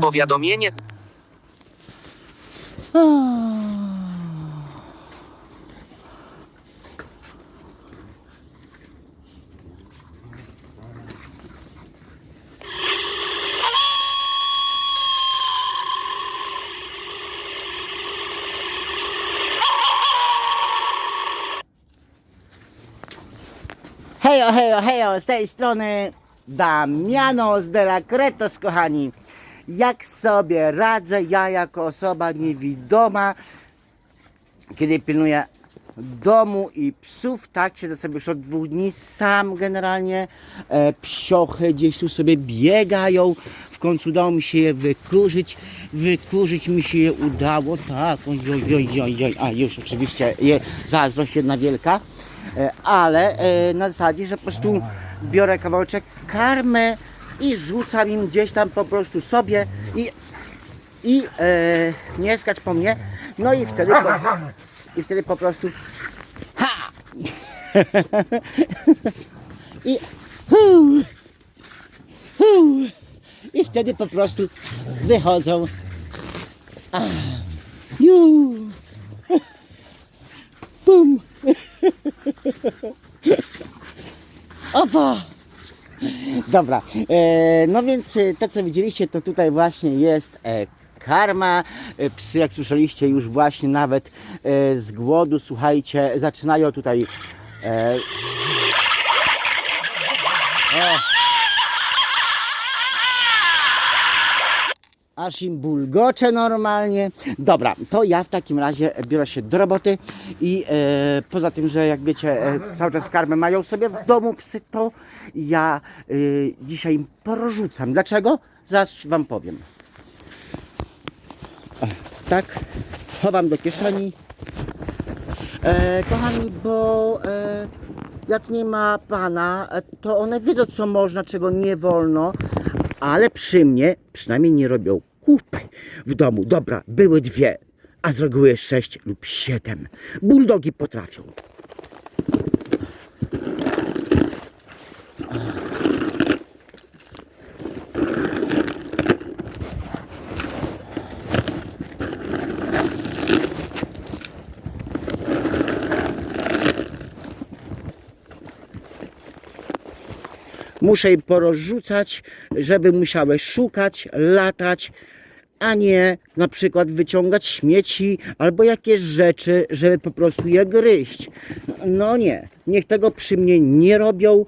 Powiadomienie. Hejo, hejo, hejo, z tej strony Damiano z Dela Kretos, kochani. Jak sobie radzę ja jako osoba niewidoma, kiedy pilnuję domu i psów, tak siedzę sobie już od dwóch dni sam generalnie, e, psiochy gdzieś tu sobie biegają, w końcu udało mi się je wykurzyć, wykurzyć mi się je udało, tak, oj, oj, oj, oj, oj. a już oczywiście je, zazdrość jedna wielka, e, ale e, na zasadzie, że po prostu biorę kawałeczek karmy i rzucam im gdzieś tam po prostu sobie i, i e, nie skacz po mnie, no i wtedy po, i wtedy po prostu ha! I i wtedy po prostu wychodzą. A, opa Dobra, e, no więc e, to co widzieliście to tutaj właśnie jest e, karma. Psy jak słyszeliście już właśnie nawet z głodu, słuchajcie, zaczynają tutaj e, aż im bulgocze normalnie. Dobra, to ja w takim razie biorę się do roboty i e, poza tym, że jak wiecie, e, cały czas karmę mają sobie w domu psy, to ja e, dzisiaj im porzucam. Dlaczego? Zaraz wam powiem. O, tak, chowam do kieszeni. E, kochani, bo e, jak nie ma pana, e, to one wiedzą, co można, czego nie wolno, ale przy mnie przynajmniej nie robią kupy w domu. Dobra, były dwie, a z reguły sześć lub siedem. Bulldogi potrafią. Muszę im porozrzucać, żeby musiały szukać, latać, a nie na przykład wyciągać śmieci albo jakieś rzeczy, żeby po prostu je gryźć. No nie, niech tego przy mnie nie robią.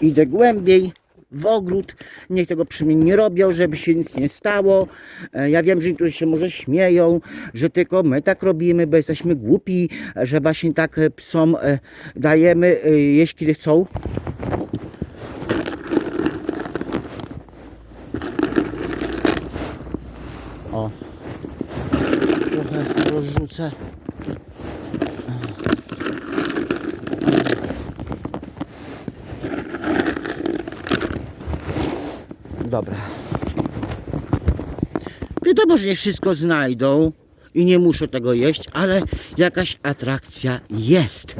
Idę głębiej w ogród, niech tego przy mnie nie robią, żeby się nic nie stało. E, Ja wiem, że niektórzy się może śmieją, że tylko my tak robimy, bo jesteśmy głupi, że właśnie tak psom e, dajemy e, kiedy chcą. O, trochę rozrzucę. Dobra. Wiadomo, że nie wszystko znajdą i nie muszą tego jeść, ale jakaś atrakcja jest.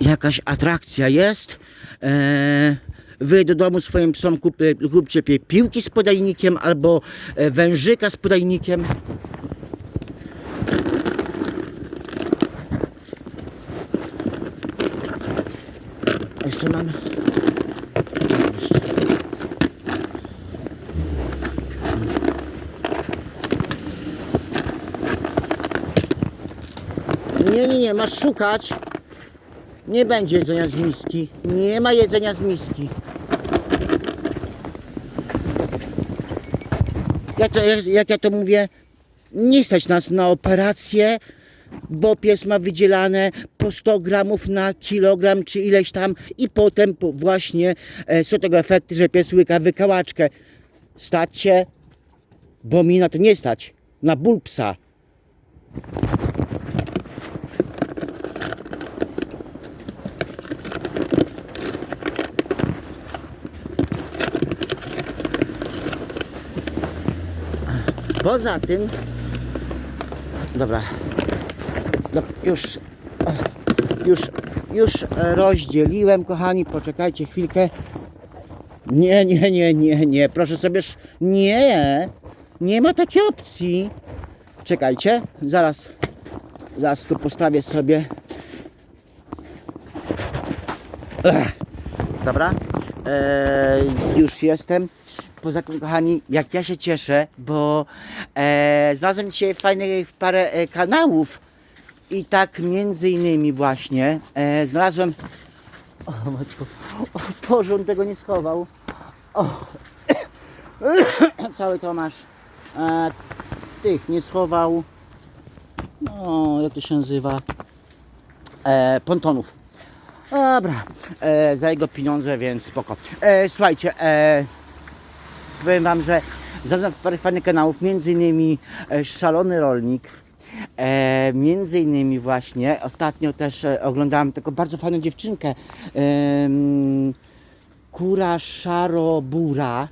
Jakaś atrakcja jest. Eee, wy do domu swoim psom kupie, kupcie piłki z podajnikiem albo e, wężyka z podajnikiem. Nie, nie, nie, masz szukać. Nie będzie jedzenia z miski. Nie ma jedzenia z miski. To, jak, jak ja to mówię, nie stać nas na operację, bo pies ma wydzielane po 100 gramów na kilogram czy ileś tam i potem właśnie e, są tego efekty, że pies łyka wykałaczkę. Stać się, bo mi na to nie stać, na ból psa. Poza tym, dobra, już, już, już rozdzieliłem, kochani, poczekajcie chwilkę. Nie, nie, nie, nie, nie, proszę sobie, nie, nie ma takiej opcji. Czekajcie, zaraz, zaraz tu postawię sobie. Ech. Dobra, eee, już jestem. Poza tym, kochani, jak ja się cieszę, bo e, znalazłem dzisiaj fajnych parę e, kanałów i tak między innymi właśnie e, znalazłem o matko, o Boże, on tego nie schował. O. Cały Tomasz e, tych nie schował. No, jak to się nazywa? E, pontonów. Dobra, e, za jego pieniądze, więc spoko. E, słuchajcie, e, powiem Wam, że znalazłem parę fajnych kanałów, między innymi e, Szalony Rolnik, e, między innymi właśnie, ostatnio też e, oglądałem taką bardzo fajną dziewczynkę, em, Kura Szarobura.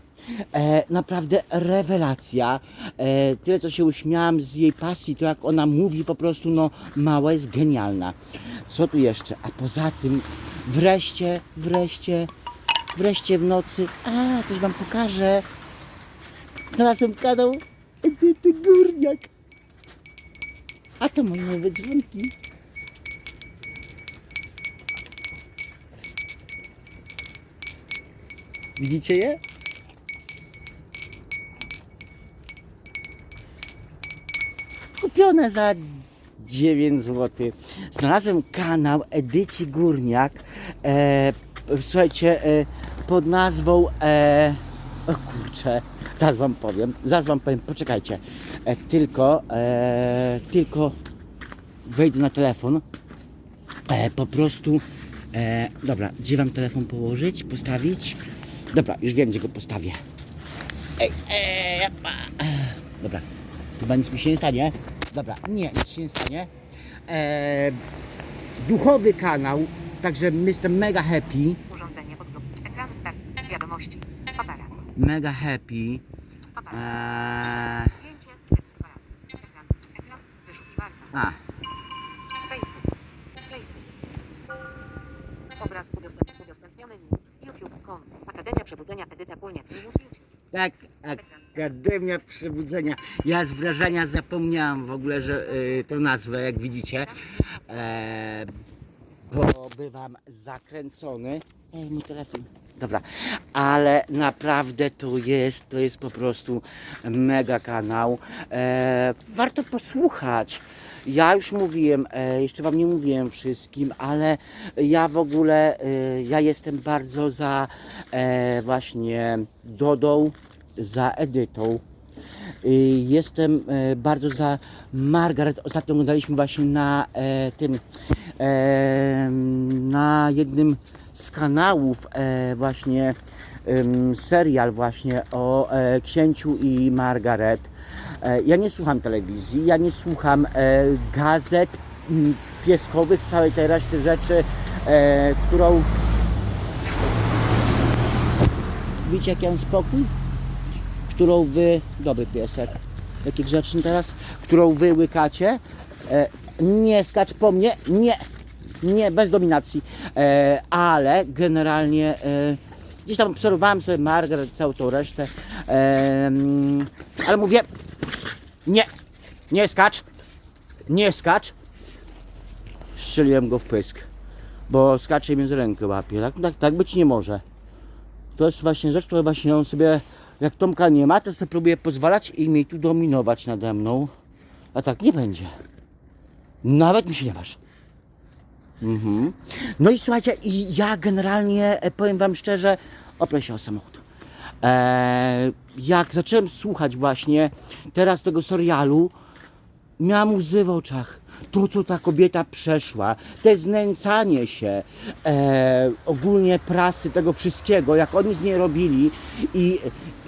E, naprawdę rewelacja. E, tyle co się uśmiałam z jej pasji, to jak ona mówi po prostu, no mała jest genialna. Co tu jeszcze? A poza tym wreszcie, wreszcie, wreszcie w nocy, a coś wam pokażę. Znalazłem kanał Edyty Górniak. A to moje nowe dzwonki. Widzicie je? Kupione za 9 zł. Znalazłem kanał Edyci Górniak. E, słuchajcie, e, pod nazwą. E, o kurczę, zaraz wam powiem. Zaraz wam powiem, poczekajcie. E, tylko, e, tylko wejdę na telefon. E, po prostu. E, dobra, gdzie wam telefon położyć, postawić? Dobra, już wiem, gdzie go postawię. Ej, ej. Dobra, chyba nic mi się nie stanie. Dobra, nie, nic się nie stanie. E, duchowy kanał, także jestem mega happy. Urządzenie pod Ekran start. Wiadomości. Aparat. Mega happy. Aparat. E, Zdjęcie. Aparat. Ekran. Ekran. Wyszukiwarka. A, Facebook. Facebook. Obraz udostęp udostępniony. YouTube.com. Akademia Przebudzenia Edyta Kulniak. Minus YouTube. tak, Akademia Przebudzenia. Ja z wrażenia zapomniałam w ogóle, że y, tą nazwę, jak widzicie. E, bo bywam zakręcony. Ej, mój telefon. Dobra, ale naprawdę to jest, to jest po prostu mega kanał. E, warto posłuchać. Ja już mówiłem, e, jeszcze Wam nie mówiłem wszystkim, ale ja w ogóle, e, ja jestem bardzo za e, właśnie Dodą, za Edytą. Jestem bardzo za Margaret. Ostatnio oglądaliśmy właśnie na tym, na jednym z kanałów e, właśnie em, serial właśnie o e, księciu i Margaret. E, ja nie słucham telewizji, ja nie słucham e, gazet m, pieskowych, całej tej reszty rzeczy, e, którą widzicie jaki mam spokój? którą wy, dobry piesek, jaki grzeczny teraz, którą wy łykacie, e, nie skacz po mnie, nie, nie, bez dominacji, e, ale generalnie e, gdzieś tam obserwowałem sobie Margaret, całą tą resztę, e, mm, ale mówię, nie, nie skacz, nie skacz, strzeliłem go w pysk, bo skacze między rękę łapie, tak, tak, tak być nie może. To jest właśnie rzecz, którą właśnie on sobie, jak Tomka nie ma, to sobie próbuje pozwalać i mi tu dominować nade mną. A tak nie będzie. Nawet mi się nie waż. Mhm. No i słuchajcie, i ja generalnie e, powiem Wam szczerze, oprę się o samochód. Eee, jak zacząłem słuchać właśnie teraz tego serialu, miałam łzy w oczach. To, co ta kobieta przeszła, te znęcanie się, e, ogólnie prasy tego wszystkiego, jak oni z niej robili. I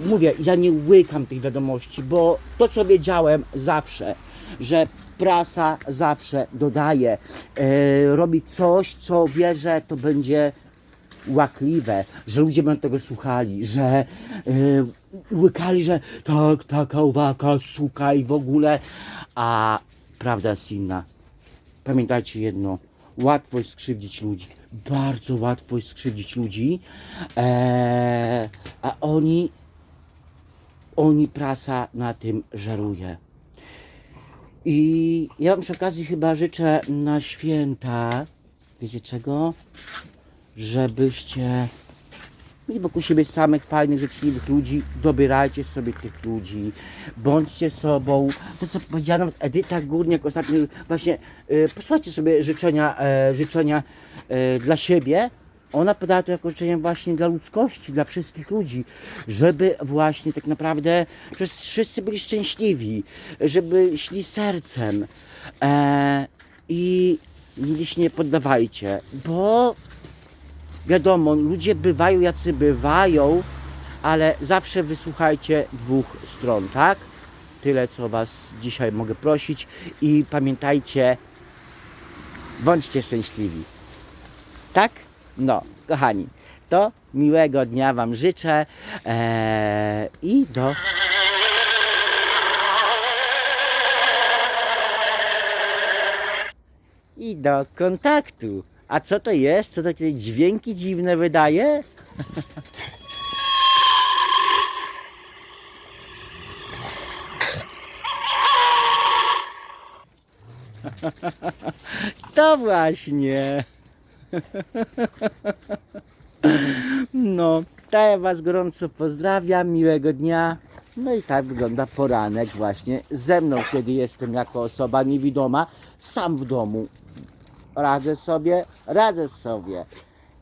mówię, ja nie łykam tych wiadomości, bo to, co wiedziałem zawsze, że prasa zawsze dodaje, e, robi coś, co wie, że to będzie łakliwe, że ludzie będą tego słuchali, że yy, łykali, że tak, taka uwaka, suka i w ogóle, a prawda jest inna. Pamiętajcie jedno, łatwo jest skrzywdzić ludzi, bardzo łatwo jest skrzywdzić ludzi, eee, a oni, oni prasa na tym żeruje. I ja wam przy okazji chyba życzę na święta, wiecie czego? Żebyście mieli wokół siebie samych fajnych, życzliwych ludzi, dobierajcie sobie tych ludzi, bądźcie sobą. To co powiedziała nawet Edyta Górniak ostatnio, właśnie y, posłuchajcie sobie życzenia, e, życzenia e, dla siebie. Ona podała to jako życzenie właśnie dla ludzkości, dla wszystkich ludzi, żeby właśnie tak naprawdę wszyscy byli szczęśliwi, żeby szli sercem e, i nigdy się nie poddawajcie, bo wiadomo, ludzie bywają jacy bywają, ale zawsze wysłuchajcie dwóch stron, tak? Tyle, co Was dzisiaj mogę prosić i pamiętajcie, bądźcie szczęśliwi. Tak? No, kochani, to miłego dnia Wam życzę eee, i do i do kontaktu. A co to jest? Co takie dźwięki dziwne wydaje? To właśnie. No, to ja Was gorąco pozdrawiam, miłego dnia. No i tak wygląda poranek właśnie ze mną, kiedy jestem jako osoba niewidoma, sam w domu. Radzę sobie, radzę sobie.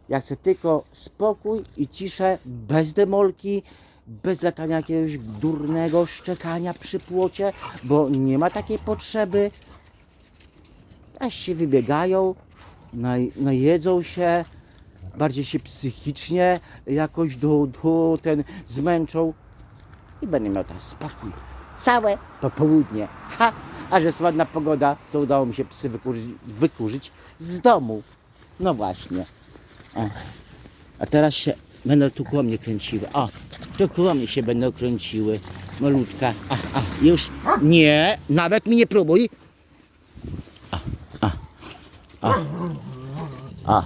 Ja chcę tylko spokój i ciszę, bez demolki, bez latania jakiegoś durnego szczekania przy płocie, bo nie ma takiej potrzeby. Aż się wybiegają, naj, najedzą się, bardziej się psychicznie jakoś do, do ten zmęczą i będę miał teraz spokój. Całe popołudnie. Ha! A że jest ładna pogoda, to udało mi się psy wykurzyć, wykurzyć z domu. No właśnie. O. A teraz się będą tu koło mnie kręciły. O, tu koło mnie się będą kręciły. Maluczka. A, a, już. Nie, nawet mi nie próbuj. A, a.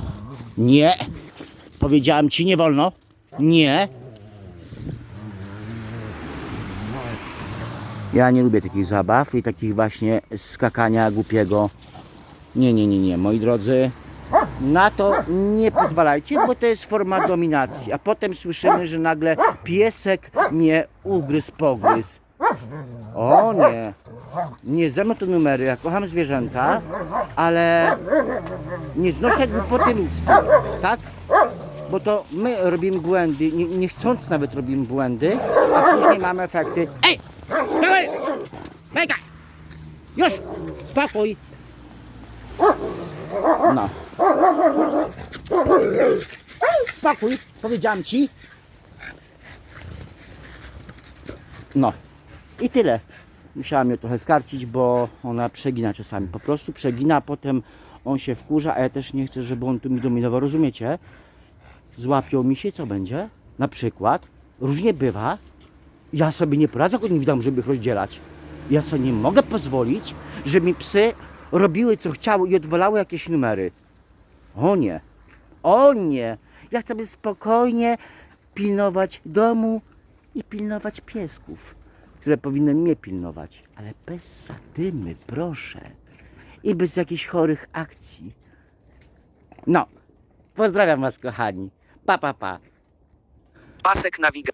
Nie. Powiedziałem ci, nie wolno. Nie. Ja nie lubię takich zabaw i takich właśnie skakania głupiego. Nie, nie, nie, nie, moi drodzy. Na to nie pozwalajcie, bo to jest forma dominacji. A potem słyszymy, że nagle piesek mnie ugryzł, pogryzł. O nie. Nie mną te numery, ja kocham zwierzęta, ale nie znoszę głupoty ludzkie, tak? Bo to my robimy błędy, nie, nie chcąc nawet robimy błędy, a później mamy efekty. Ej! Dawaj! Bajka! Już! Spokój! No. Spokój, powiedziałam ci. No. I tyle. Musiałam ją trochę skarcić, bo ona przegina czasami. Po prostu przegina, a potem on się wkurza, a ja też nie chcę, żeby on tu mi dominował. Rozumiecie? Złapią mi się, co będzie? Na przykład, różnie bywa, ja sobie nie poradzę jako nie widzę, żeby ich rozdzielać. Ja sobie nie mogę pozwolić, żeby mi psy robiły co chciały i odwalały jakieś numery. O nie, o nie. Ja chcę spokojnie pilnować domu i pilnować piesków, które powinny mnie pilnować, ale bez zadymy, proszę. I bez jakichś chorych akcji. No, pozdrawiam Was, kochani. Pa, pa, pa. Pasek nawigacji.